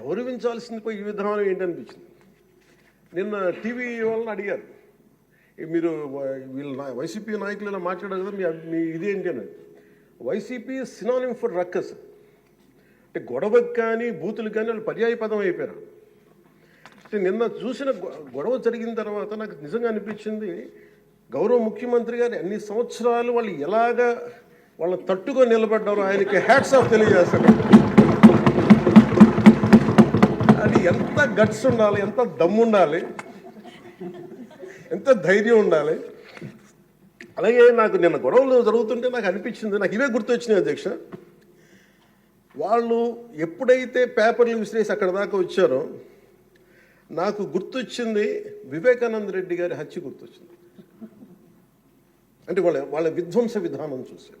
గౌరవించాల్సింది పోయి ఈ విధానం ఏంటనిపించింది? నిన్న టీవీ వాళ్ళని అడిగారు. మీరు వీళ్ళు వీళ్ళ నా- వైసీపీ నాయకులు ఇలా మాట్లాడారు కదా మీ మీ ఇదేంటి అని వైసీపీ సినానిమ్ ఫర్ రక్కస్ అంటే గొడవకు కానీ బూతులు కానీ వాళ్ళు పర్యాయ పదం అయిపోయారు. అంటే నిన్న చూసిన గొ- గొడవ జరిగిన తర్వాత నాకు నిజంగా అనిపించింది గౌరవ ముఖ్యమంత్రి గారు అన్ని సంవత్సరాలు వాళ్ళు ఎలాగా వాళ్ళని తట్టుకొని నిలబడ్డారో ఆయనకి హ్యాట్స్ ఆఫ్ తెలియజేస్తాడు అది ఎంత గట్స్ ఉండాలి ఎంత దమ్ము ఉండాలి ఎంత ధైర్యం ఉండాలి. అలాగే నాకు నిన్న గొడవలు జరుగుతుంటే నాకు అనిపించింది నాకు ఇవే గుర్తొచ్చినాయి అధ్యక్ష. వాళ్ళు ఎప్పుడైతే పేపర్లు విసిరేసి అక్కడ దాకా వచ్చారో నాకు గుర్తొచ్చింది వివేకానంద రెడ్డి గారి హత్య గుర్తొచ్చింది. అంటే వాళ్ళ వాళ్ళ విధ్వంస విధానం చూశాను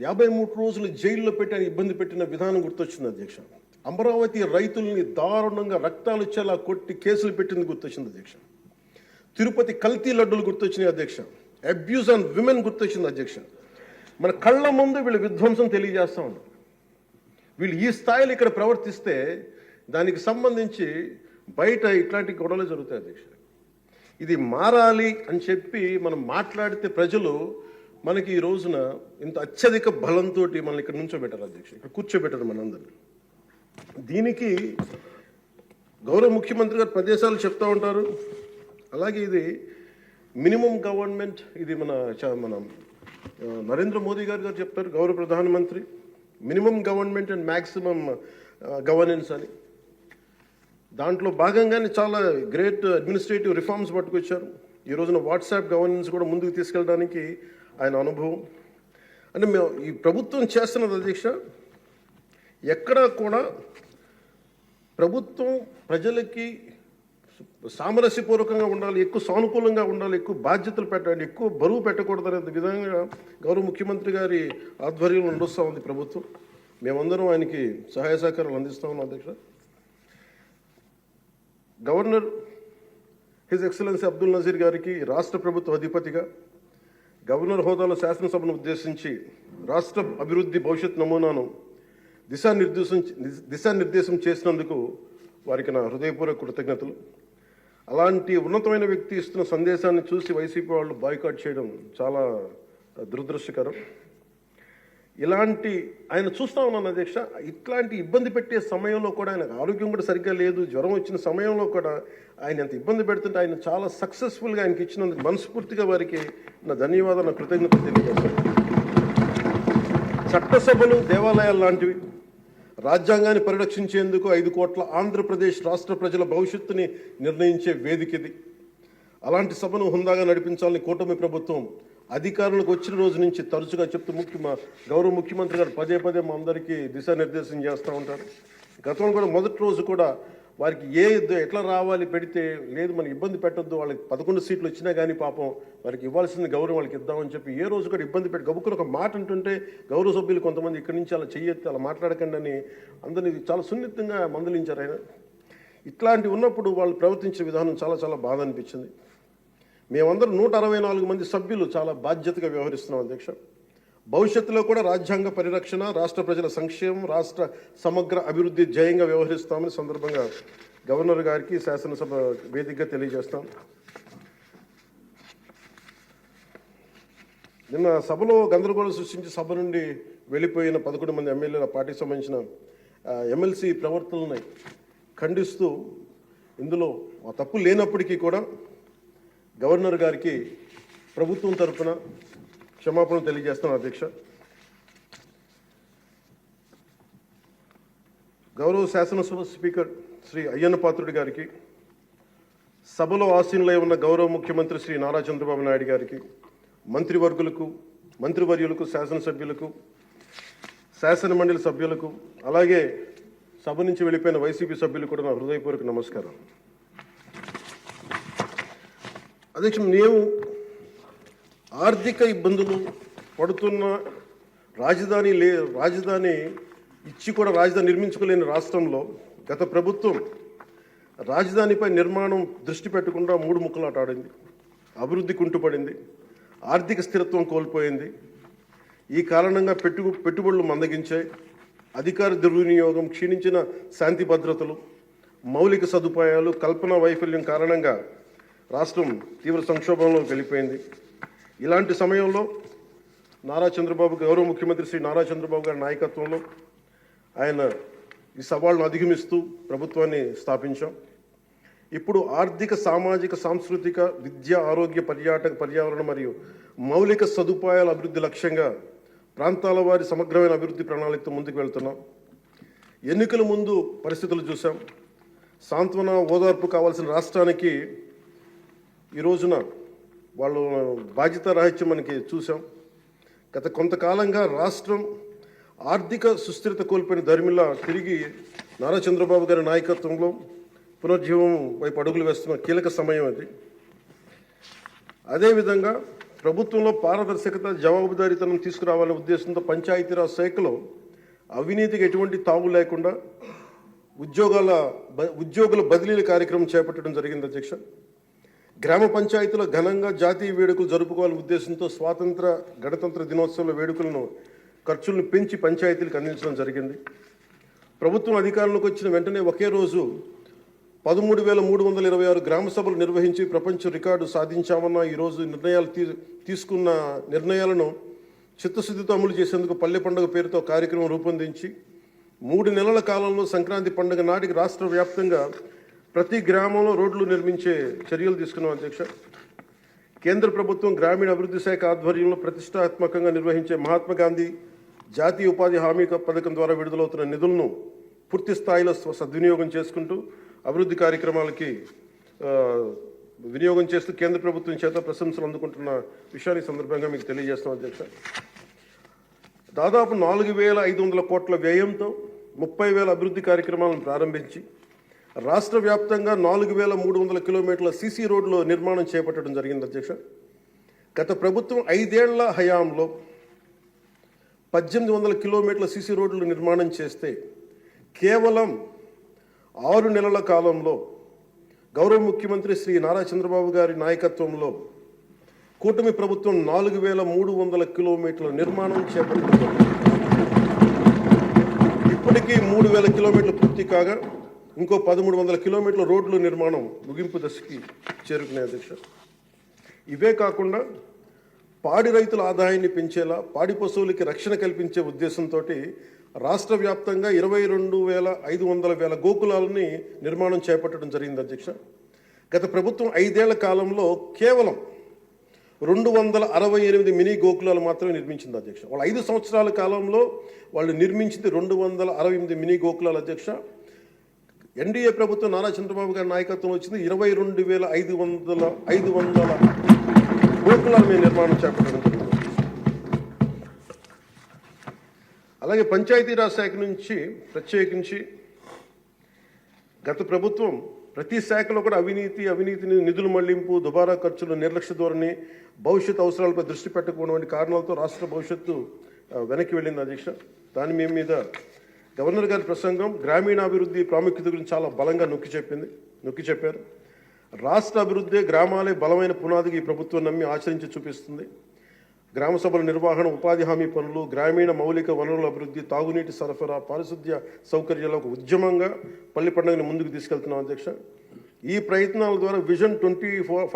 యాభై మూడు రోజులు జైల్లో పెట్టని ఇబ్బంది పెట్టిన విధానం గుర్తొచ్చింది అధ్యక్ష. అమరావతి రైతుల్ని దారుణంగా రక్తాలు ఇచ్చేలా కొట్టి కేసులు పెట్టింది గుర్తొచ్చింది అధ్యక్ష. తిరుపతి కల్తీ లడ్డులు గుర్తొచ్చినాయి అధ్యక్ష. అబ్యూస్ ఆన్ విమెన్ గుర్తొచ్చింది అధ్యక్ష. మన కళ్ళ ముందు వీళ్ళు విధ్వంసం తెలియజేస్తా ఉన్నారు. వీళ్ళు ఈ స్థాయిలో ఇక్కడ ప్రవర్తిస్తే దానికి సంబంధించి బయట ఇట్లాంటి గొడవలు జరుగుతాయి అధ్యక్ష. ఇది మారాలి అని చెప్పి మనం మాట్లాడితే ప్రజలు మనకి ఈ రోజున ఇంత అత్యధిక బలంతో మనల్ని ఇక్కడ నుంచోబెట్టారు అధ్యక్ష ఇక్కడ కూర్చోబెట్టారు మనందరినీ. దీనికి గౌరవ ముఖ్యమంత్రి గారు ప్రదేశాలు చెప్తూ ఉంటారు. అలాగే ఇది మినిమం గవర్నమెంట్ ఇది మన చ- మన నరేంద్ర మోదీ గారు గారు చెప్తారు గౌరవ ప్రధానమంత్రి. Minimum government and maximum governance అని. దాంట్లో భాగంగానే చాలా గ్రేట్ అడ్మినిస్ట్రేటివ్ రిఫార్మ్స్ పట్టుకొచ్చారు. ఈ రోజున వాట్సాప్ గవర్నెన్స్ కూడా ముందుకు తీసుకెళ్ళడానికి ఆయన అనుభవం. అంటే మేము ఈ ప్రభుత్వం చేస్తున్నది అధ్యక్ష ఎక్కడా కూడా ప్రభుత్వం ప్రజలకి సామరస్యపూర్వకంగా ఉండాలి ఎక్కువ సానుకూలంగా ఉండాలి ఎక్కువ బాధ్యతలు పెట్టాలి ఎక్కువ బరువు పెట్టకూడదు అనే విధంగా గౌరవ ముఖ్యమంత్రి గారి ఆధ్వర్యంలో నడుస్తూ ఉంది ప్రభుత్వం. మేమందరం ఆయనకి సహాయ సహకారాలు అందిస్తూ ఉన్నాం అధ్యక్ష. Governor his excellency Abdul Nazeer గారికి రాష్ట్ర ప్రభుత్వ అధిపతిగా గవర్నర్ హోదాలో శాసనసభను ఉద్దేశించి రాష్ట్ర అభివృద్ధి భవిష్యత్ నమూనాను దిశానిర్దేశం దిశానిర్దేశం చేసినందుకు వారికి నా హృదయపూర్వక కృతజ్ఞతలు. అలాంటి ఉన్నతమైన వ్యక్తి ఇస్తున్న సందేశాన్ని చూసి వైసీపీ వాళ్ళు బాయ్కాట్ చేయడం చాలా దురదృష్టకరం. ఇలాంటి ఆయన చూస్తా ఉన్నాను అధ్యక్ష ఇట్లాంటి ఇబ్బంది పెట్టే సమయంలో కూడా ఆయన ఆరోగ్యం కూడా సరిగ్గా లేదు జ్వరం వచ్చిన సమయంలో కూడా ఆయన ఎంత ఇబ్బంది పెడుతుంటే ఆయన చాలా సక్సెస్ఫుల్గా ఆయనకి ఇచ్చినందుకు మనస్ఫూర్తిగా వారికి నా ధన్యవాదాలు నా కృతజ్ఞత తెలియజేస్తాను. చట్టసభలు దేవాలయాలు లాంటివి రాజ్యాంగాన్ని పరిరక్షించేందుకు ఐదు కోట్ల ఆంధ్రప్రదేశ్ రాష్ట్ర ప్రజల భవిష్యత్తుని నిర్ణయించే వేదిక ఇది. అలాంటి సభను హుందాగా నడిపించాలని కూటమి ప్రభుత్వం అధికారులకు వచ్చిన రోజు నుంచి తరచుగా చెప్తూ ముఖ్య మా గౌరవ ముఖ్యమంత్రి గారు పదే పదే మా అందరికీ దిశానిర్దేశం చేస్తూ ఉంటారు. గతంలో కూడా మొదటి రోజు కూడా వారికి ఏ ఎట్లా రావాలి పెడితే లేదు మనం ఇబ్బంది పెట్టొద్దు వాళ్ళకి పదకొండు సీట్లు వచ్చినా కానీ పాపం వారికి ఇవ్వాల్సిన గౌరవం వాళ్ళకి ఇద్దామని చెప్పి ఏ రోజు కూడా ఇబ్బంది పెట్టి గబుక్కుని ఒక మాట అంటుంటే గౌరవ సభ్యులు కొంతమంది ఇక్కడి నుంచి అలా చెయ్యొద్దు అలా మాట్లాడకండి అని అందరినీ చాలా సున్నితంగా మందలించారు ఆయన. ఇట్లాంటి ఉన్నప్పుడు వాళ్ళు ప్రవర్తించే విధానం చాలా చాలా బాధ అనిపించింది. మేమందరం నూట అరవై నాలుగు మంది సభ్యులు చాలా బాధ్యతగా వ్యవహరిస్తున్నాం అధ్యక్ష. భవిష్యత్తులో కూడా రాజ్యాంగ పరిరక్షణ రాష్ట్ర ప్రజల సంక్షేమం రాష్ట్ర సమగ్ర అభివృద్ధి జయంగా వ్యవహరిస్తామని సందర్భంగా గవర్నర్ గారికి శాసనసభ వేదికగా తెలియజేస్తాం. నిన్న సభలో గందరగోళం సృష్టించి సభ నుండి వెళ్ళిపోయిన పదకొండు మంది ఎమ్మెల్యేల పార్టీకి సంబంధించిన ఎమ్మెల్సీ ప్రవర్తనని ఖండిస్తూ ఇందులో తప్పు లేనప్పటికీ కూడా గవర్నర్ గారికి ప్రభుత్వం తరఫున క్షమాపణ తెలియజేస్తున్నాను అధ్యక్ష. గౌరవ శాసనసభ స్పీకర్ శ్రీ అయ్యన్న పాత్రుడి గారికి సభలో ఆసీనులై ఉన్న గౌరవ ముఖ్యమంత్రి శ్రీ నారా చంద్రబాబు నాయుడు గారికి మంత్రివర్గులకు మంత్రివర్యులకు శాసనసభ్యులకు శాసన మండలి సభ్యులకు అలాగే సభ నుంచి వెళ్ళిపోయిన వైసీపీ సభ్యులు కూడా నా హృదయపూర్వక నమస్కారం అధ్యక్ష నేను ఆర్థిక ఇబ్బందులు పడుతున్న రాజధాని లే రాజధాని ఇచ్చి కూడా రాజధాని నిర్మించుకోలేని రాష్ట్రంలో గత ప్రభుత్వం రాజధానిపై నిర్మాణం దృష్టి పెట్టకుండా మూడు ముక్కలాట ఆడింది అభివృద్ధి కుంటుపడింది. ఆర్థిక స్థిరత్వం కోల్పోయింది. ఈ కారణంగా పెట్టు పెట్టుబడులు మందగించాయి. అధికార దుర్వినియోగం క్షీణించిన శాంతి భద్రతలు మౌలిక సదుపాయాలు కల్పన వైఫల్యం కారణంగా రాష్ట్రం తీవ్ర సంక్షోభంలోకి వెళ్ళిపోయింది. ఇలాంటి సమయంలో నారా చంద్రబాబు గౌరవ ముఖ్యమంత్రి శ్రీ నారా చంద్రబాబు గారి నాయకత్వంలో ఆయన ఈ సవాళ్ళను అధిగమిస్తూ ప్రభుత్వాన్ని స్థాపించాం. ఇప్పుడు ఆర్థిక సామాజిక సాంస్కృతిక విద్య ఆరోగ్య పర్యాటక పర్యావరణ మరియు మౌలిక సదుపాయాల అభివృద్ధి లక్ష్యంగా ప్రాంతాల వారి సమగ్రమైన అభివృద్ధి ప్రణాళికతో ముందుకు వెళ్తున్నాం. ఎన్నికల ముందు పరిస్థితులు చూసాం సాంత్వన ఓదార్పు కావాల్సిన రాష్ట్రానికి ఈ రోజున వాళ్ళు బాధ్యత రాహిత్యం మనకి చూసాం గత కొంతకాలంగా రాష్ట్రం ఆర్థిక సుస్థిరత కోల్పోయిన ధర్మిలా తిరిగి నారా చంద్రబాబు గారి నాయకత్వంలో పునర్జీవం వైపు అడుగులు వేస్తున్న కీలక సమయం అది. అదేవిధంగా ప్రభుత్వంలో పారదర్శకత జవాబుదారీతనం తీసుకురావాలనే ఉద్దేశంతో పంచాయతీరాజ్ శాఖలో అవినీతికి ఎటువంటి తావు లేకుండా ఉద్యోగాల బ- ఉద్యోగుల బదిలీల కార్యక్రమం చేపట్టడం జరిగింది అధ్యక్ష. గ్రామ పంచాయతీలో ఘనంగా జాతీయ వేడుకలు జరుపుకోవాలనే ఉద్దేశంతో స్వాతంత్ర గణతంత్ర దినోత్సవాల వేడుకలను ఖర్చులను పెంచి పంచాయతీలకు అందించడం జరిగింది. ప్రభుత్వం అధికారంలోకి వచ్చిన వెంటనే ఒకే రోజు పదమూడు వేల మూడు వందల ఇరవై ఆరు గ్రామ సభలు నిర్వహించి ప్రపంచ రికార్డు సాధించామన్న ఈరోజు నిర్ణయాలు తీ తీసుకున్న నిర్ణయాలను చిత్తశుద్ధితో అమలు చేసేందుకు పల్లె పండుగ పేరుతో కార్యక్రమం రూపొందించి మూడు నెలల కాలంలో సంక్రాంతి పండుగ నాటికి రాష్ట్ర వ్యాప్తంగా ప్రతి గ్రామంలో రోడ్లు నిర్మించే చర్యలు తీసుకున్నాం అధ్యక్ష. కేంద్ర ప్రభుత్వం గ్రామీణ అభివృద్ధి శాఖ ఆధ్వర్యంలో ప్రతిష్టాత్మకంగా నిర్వహించే మహాత్మా గాంధీ జాతీయ ఉపాధి హామీ పథకం ద్వారా విడుదలవుతున్న నిధులను పూర్తి స్థాయిలో సద్వినియోగం చేసుకుంటూ అభివృద్ధి కార్యక్రమాలకి వినియోగం చేస్తూ కేంద్ర ప్రభుత్వం చేత ప్రశంసలు అందుకుంటున్న విషయాన్ని సందర్భంగా మీకు తెలియజేస్తాం అధ్యక్ష. దాదాపు నాలుగు వేల ఐదు వందల కోట్ల వ్యయంతో ముప్పై వేల అభివృద్ధి కార్యక్రమాలను ప్రారంభించి రాష్ట్ర వ్యాప్తంగా నాలుగు వేల మూడు వందల కిలోమీటర్ల సీసీ రోడ్లు నిర్మాణం చేపట్టడం జరిగింది అధ్యక్ష. గత ప్రభుత్వం ఐదేళ్ళ హయాంలో పద్దెనిమిది వందల కిలోమీటర్ల సీసీ రోడ్లు నిర్మాణం చేస్తే కేవలం ఆరు నెలల కాలంలో గౌరవ ముఖ్యమంత్రి శ్రీ నారా చంద్రబాబు గారి నాయకత్వంలో కూటమి ప్రభుత్వం నాలుగు వేల మూడు వందల కిలోమీటర్ల నిర్మాణం చేపట్టింది ఇప్పటికీ మూడు వేల కిలోమీటర్లు పూర్తి కాగా ఇంకో పదమూడు వందల కిలోమీటర్ల రోడ్లు నిర్మాణం ముగింపు దశకి చేరుకున్నాయి అధ్యక్ష. ఇవే కాకుండా పాడి రైతుల ఆదాయాన్ని పెంచేలా పాడి పశువులకి రక్షణ కల్పించే ఉద్దేశంతో రాష్ట్ర వ్యాప్తంగా ఇరవై రెండు వేల ఐదు వందల వేల గోకులాలని నిర్మాణం చేపట్టడం జరిగింది అధ్యక్ష. గత ప్రభుత్వం ఐదేళ్ళ కాలంలో కేవలం రెండు వందల అరవై ఎనిమిది మినీ గోకులాలు మాత్రమే నిర్మించింది అధ్యక్ష. వాళ్ళ ఐదు సంవత్సరాల కాలంలో వాళ్ళు నిర్మించింది రెండు వందల అరవై ఎనిమిది మినీ గోకులాలు అధ్యక్ష. ఎన్డీఏ ప్రభుత్వం నారా చంద్రబాబు గారి నాయకత్వం వచ్చింది. ఇరవై రెండు వేల ఐదు వందల ఐదు వందల గోకులను మేము నిర్మాణం చేపట్టడం జరిగింది. అలాగే పంచాయతీరాజ్ శాఖ నుంచి ప్రత్యేకించి గత ప్రభుత్వం ప్రతి శాఖలో కూడా అవినీతి అవినీతిని నిధుల మళ్ళింపు దుబారా ఖర్చులు నిర్లక్ష్య ధోరణి భవిష్యత్ అవసరాలపై దృష్టి పెట్టకపోవడం వంటి కారణాలతో రాష్ట్ర భవిష్యత్తు వెనక్కి వెళ్ళింది అధ్యక్ష. దాని మీద గవర్నర్ గారి ప్రసంగం గ్రామీణాభివృద్ధి ప్రాముఖ్యత గురించి చాలా బలంగా నొక్కి చెప్పింది నొక్కి చెప్పారు. రాష్ట్ర అభివృద్ధి గ్రామాలే బలమైన పునాదికి ఈ ప్రభుత్వం నమ్మి ఆచరించి చూపిస్తుంది. గ్రామ సభల నిర్వహణ ఉపాధి హామీ పనులు గ్రామీణ మౌలిక వనరుల అభివృద్ధి తాగునీటి సరఫరా పారిశుద్ధ్య సౌకర్యాల ఒక ఉద్యమంగా పల్లి పండుగను ముందుకు తీసుకెళ్తున్నాం అధ్యక్ష. ఈ ప్రయత్నాల ద్వారా విజన్ ట్వంటీ ఫోర్